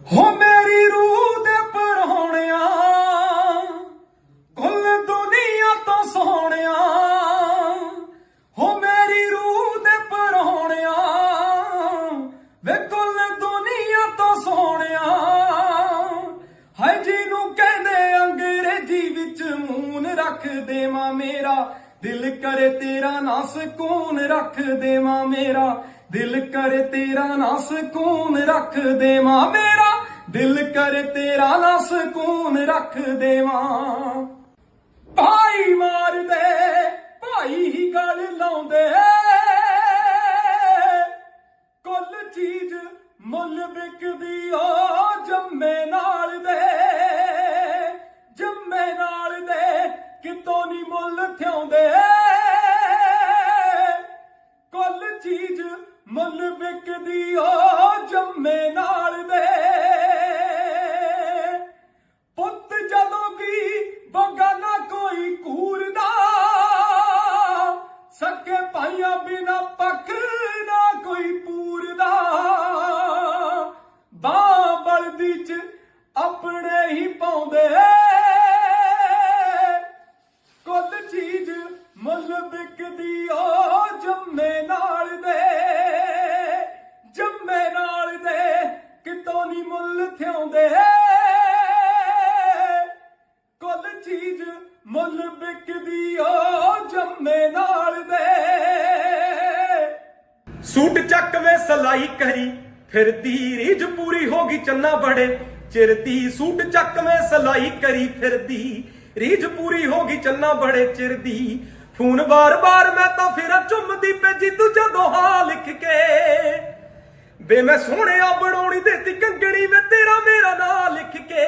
ਹੋ ਮੇਰੀ ਰੂਹ ਦੇ ਪਰੋਣਿਆ ਕੁੱਲ ਦੁਨੀਆ ਤੋਂ ਸੋਹਣਿਆ। ਹੋ ਮੇਰੀ ਰੂਹ ਦੇ ਪਰੋਣਿਆ ਵੇ ਕੁੱਲ ਦੁਨੀਆ ਤੋਂ ਸੋਹਣਿਆ। ਹਾਏ ਜਿਹਨੂੰ ਕਹਿੰਦੇ ਅੰਗਰੇਜ਼ੀ ਵਿੱਚ ਮੂਨ ਰੱਖ ਦੇਵਾਂ ਮੇਰਾ, ਦਿਲ ਕਰੇ ਤੇਰਾ ਨਾ ਸਕੂਨ ਰੱਖ ਦੇਵਾਂ ਮੇਰਾ, ਦਿਲ ਕਰੇ ਤੇਰਾ ਨਾ ਸਕੂਨ ਰੱਖ ਦੇਵਾਂ ਮੇਰਾ। ਦਿਲ ਕਰ ਤੇਰਾ ਨਾ ਸਕੂਨ ਰੱਖ ਦੇਵਾਂ। ਭਾਈ ਮਾਰਦੇ, ਭਾਈ ਹੀ ਗੱਲ ਲਾਉਂਦੇ। ਕੁੱਲ ਚੀਜ਼ ਮੁੱਲ ਵਿਕਦੀ ਓ ਜੰਮੇ ਨਾਲ ਦੇ। ਜੰਮੇ ਨਾਲ ਦੇ, ਕਿਤੋਂ ਨਹੀਂ ਮੁੱਲ ਥਿਆਉਂਦੇ ਕੁੱਲ ਚੀਜ਼ ਮੁੱਲ ਵਿਕਦੀ ਓ ਜੰਮੇ ਆਪਣੇ ਹੀ ਪਾਉਂਦੇ। ਕੁੱਲ ਚੀਜ਼ ਮੁੱਲ ਵਿਕਦੀ ਓ ਜੰਮੇ ਨਾਲ ਦੇ। ਜੰਮੇ ਨਾਲ ਦੇ, ਕਿਤੋਂ ਨਹੀਂ ਮੁੱਲ ਥਿਆਉਂਦੇ ਕੁੱਲ ਚੀਜ਼ ਮੁੱਲ ਵਿਕਦੀ ਓ ਜੰਮੇ ਨਾਲ ਦੇ। ਸੂਟ ਚੱਕ ਵੇ ਸਲਾਈ ਕਰੀ ਫਿਰਦੀ ਰੀਝ ਪੂਰੀ ਹੋ ਗਈ ਚੰਨਾ ਬੜੇ। ਚਿਰਦੀ ਸੂਟ ਚੱਕ ਸਲਾਈ ਕਰੀ ਫਿਰਦੀ। ਰੀਝ ਪੂਰੀ ਹੋ ਗਈ ਚੰਨਾ ਬੜੇ ਚਿਰਦੀ। ਫੋਨ ਬਾਰ-ਬਾਰ ਮੈਂ ਤਾਂ ਫਿਰ ਚੁੰਮਦੀ ਭੇਜੀ ਤੂੰ ਜਦੋਂ ਹਾਂ ਲਿਖ ਕੇ। ਵੇ ਮੈਂ ਸੋਹਣਿਆ ਬਣਾਉਣੀ ਦੇਤੀ ਕੰਗਣੀ ਵੇ ਤੇਰਾ ਮੇਰਾ ਨਾਂ ਲਿਖ ਕੇ।